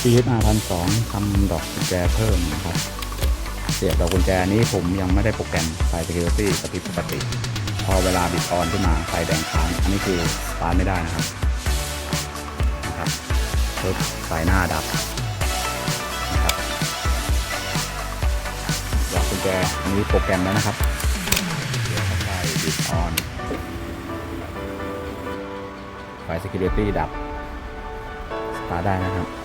CHR พันสองทำดอกกุญแจเพิ่มนะครับ เสียบดอกกุญแจนี้ผมยังไม่ได้โปรแกรมไฟ security กระพริบปกติ พอเวลาบิดออนขึ้นมาไฟแดงค้างอันนี้คือสตาร์ทไม่ได้นะครับนะครับปึ๊บไฟหน้าดับนะครับดอกกุญแจอันนี้โปรแกรมแล้วนะครับเดี๋ยวไฟบิดออนไฟ security ดับสตาร์ทได้นะครับ